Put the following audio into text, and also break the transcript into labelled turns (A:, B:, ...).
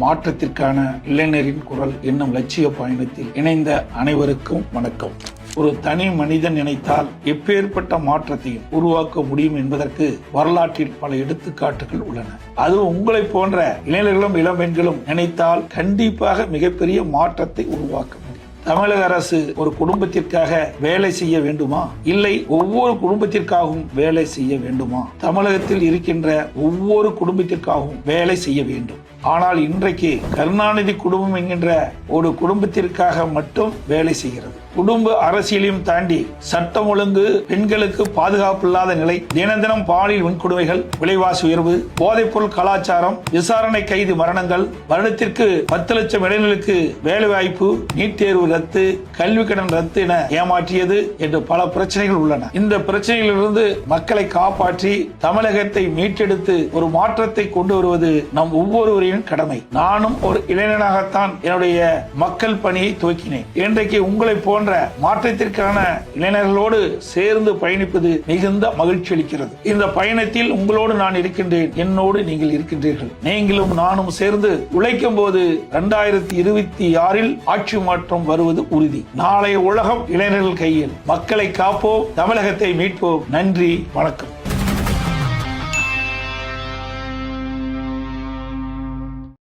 A: மாற்றத்திற்கான இளைஞரின் குரல் என்னும் லட்சிய பயணத்தில் இணைந்த அனைவருக்கும் வணக்கம். ஒரு தனி மனிதன் நினைத்தால் எப்பேற்பட்ட மாற்றத்தையும் உருவாக்க முடியும் என்பதற்கு வரலாற்றில் பல எடுத்துக்காட்டுகள் உள்ளன. அது உங்களை போன்ற இளைஞர்களும் இளம்பெண்களும் நினைத்தால் கண்டிப்பாக மிகப்பெரிய மாற்றத்தை உருவாக்க தமிழக அரசு ஒரு குடும்பத்திற்காக வேலை செய்ய வேண்டுமா? இல்லை ஒவ்வொரு குடும்பத்திற்காகவும் வேலை செய்ய வேண்டுமா? தமிழகத்தில் இருக்கின்ற ஒவ்வொரு குடும்பத்திற்காகவும் வேலை செய்ய வேண்டும். ஆனால் இன்றைக்கு கருணாநிதி குடும்பம் என்கின்ற ஒரு குடும்பத்திற்காக மட்டும் வேலை செய்கிறது. குடும்ப அரசியலையும் தாண்டி சட்டம் ஒழுங்கு பெண்களுக்கு பாதுகாப்பு இல்லாத நிலை தினம் தினம் பாலியல் வன்கொடுமைகள் விலைவாசி உயர்வு போதைப்பொருள் கலாச்சாரம் விசாரணை கைது மரணங்கள் வருடத்திற்கு பத்து லட்சம் இளைஞர்களுக்கு வேலை வாய்ப்பு நீட் தேர்வு ரத்து கல்வி கடன் ரத்து என ஏமாற்றியது என்று பல பிரச்சனைகள் உள்ளன. இந்த பிரச்சனைகளிலிருந்து மக்களை காப்பாற்றி தமிழகத்தை மீட்டெடுத்து ஒரு மாற்றத்தை கொண்டு வருவது நம் ஒவ்வொருவரின் கடமை. நானும் ஒரு இளைஞனாகத்தான் என்னுடைய மக்கள் பணியை துவக்கினேன். இன்றைக்கு உங்களை போன்ற மாற்றத்திற்கான இளைஞர்களோடு சேர்ந்து பயணிப்பது மிகுந்த மகிழ்ச்சி அளிக்கிறது. இந்த பயணத்தில் உங்களோடு நான் இருக்கின்றேன். என்னோடு நீங்கள் இருக்கின்றீர்கள். நீங்களும் நானும் சேர்ந்து உழைக்கும் போது இரண்டாயிரத்தி இருபத்தி ஆறில் ஆட்சி மாற்றம் வருவது உறுதி. நாளைய உலகம் இளைஞர்கள் கையில். மக்களை காப்போம் தமிழகத்தை மீட்போம். நன்றி வணக்கம்.